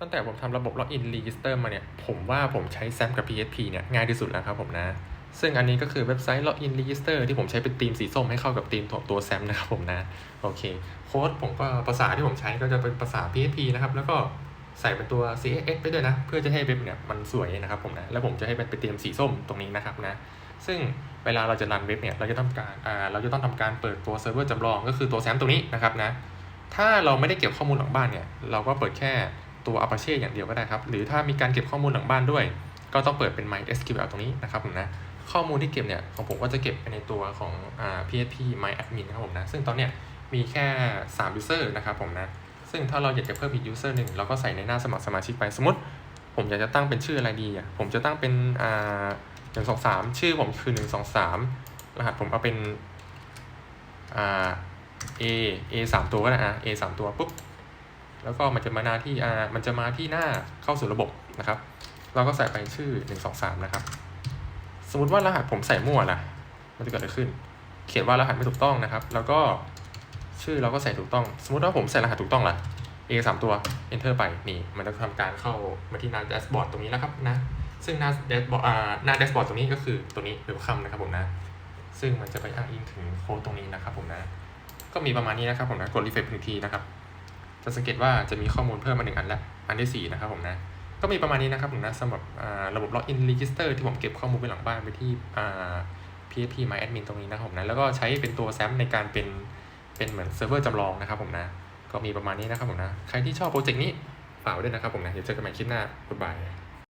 ตั้งแต่ผมทำระบบ Login Register มาเนี่ย ผมว่าผมใช้ SAM กับ PHP เนี่ยง่ายที่สุดแล้วครับผมนะ ซึ่งอันนี้ก็คือเว็บไซต์ Login Register ที่ผมใช้เป็นธีมสีส้มให้เข้ากับธีมตัว SAM นะครับผมนะ โอเค โค้ดผมก็ภาษาที่ผมใช้ก็จะเป็นภาษา PHP นะครับ แล้วก็ใส่เป็นตัว CSS ไปด้วยนะ เพื่อจะให้เว็บเนี่ยมันสวยนะครับผมนะ แล้วผมจะให้เป็นเป็นธีมสีส้มตรงนี้นะครับนะ ซึ่งเวลาเราจะรันเว็บเนี่ย เราจะต้องการอ่าเราจะต้องทำการเปิดตัวเซิร์ฟเวอร์จำลองก็คือตัว SAM ตัวนี้นะครับนะ ถ้าเราไม่ได้เก็บข้อมูลหลังบ้านเนี่ย เราก็เปิดแค่ ตัว Apache อย่างเดียวก็ได้ครับ หรือถ้ามีการเก็บข้อมูลหลังบ้านด้วย ก็ต้องเปิดเป็น MySQL ตรงนี้นะครับผมนะ ข้อมูลที่เก็บเนี่ยของผมก็จะเก็บไปในตัวของอ่า PHP MyAdmin นะครับผมนะ ซึ่งตอนเนี้ยมีแค่ 3 user นะครับผมนะ ซึ่งถ้าเราอยากจะเพิ่มอีก user หนึ่งเราก็ใส่ในหน้าสมัครสมาชิกไป สมมติ ผมอยากจะตั้งเป็นชื่ออะไรดีอะ ผมจะตั้งเป็นอ่าหนึ่งสองสามชื่อผมคือหนึ่งสองสามรหัสผมเอาเป็นอ่า A A สามตัวก็ได้อะ A สามตัวปุ๊บ แล้วก็มันจะมาหน้าที่อ่ามันจะมาที่หน้าเข้าสู่ระบบนะครับ เราก็ใส่ไปชื่อหนึ่งสองสามนะครับ สมมติว่ารหัสผมใส่มั่วล่ะ มันจะเกิดอะไรขึ้น เขียนว่ารหัสไม่ถูกต้องนะครับ แล้วก็ชื่อเราก็ใส่ถูกต้อง สมมติว่าผมใส่รหัสถูกต้องล่ะ A สามตัว enter ไป นี่ มันจะทำการเข้ามาที่หน้าแดชบอร์ดตรงนี้แล้วครับนะ ซึ่งหน้าแดชบอร์ดอ่าหน้าแดชบอร์ดตรงนี้ก็คือตัวนี้ welcome นะครับผมนะ ซึ่งมันจะไปอ้างอิงถึงโค้ดตรงนี้นะครับผมนะ ก็มีประมาณนี้นะครับผมนะ กด refresh หนึ่งทีนะครับ จะสังเกตว่าจะมีข้อมูลเพิ่มมาหนึ่งอันละอันที่สี่นะครับผมนะ ก็มีประมาณนี้นะครับผมนะสำหรับระบบล็อกอินรีจิสเตอร์ที่ผมเก็บข้อมูลไปหลังบ้านไปที่อ่า PHP MyAdmin ตรงนี้นะครับผมนะ แล้วก็ใช้เป็นตัวแซมในการเป็นเป็นเหมือนเซิร์ฟเวอร์จำลองนะครับผมนะ ก็มีประมาณนี้นะครับผมนะ ใครที่ชอบโปรเจกต์นี้ฝากไว้ด้วยนะครับผมนะ เดี๋ยวเจอกันใหม่คลิปหน้าบ๊ายบาย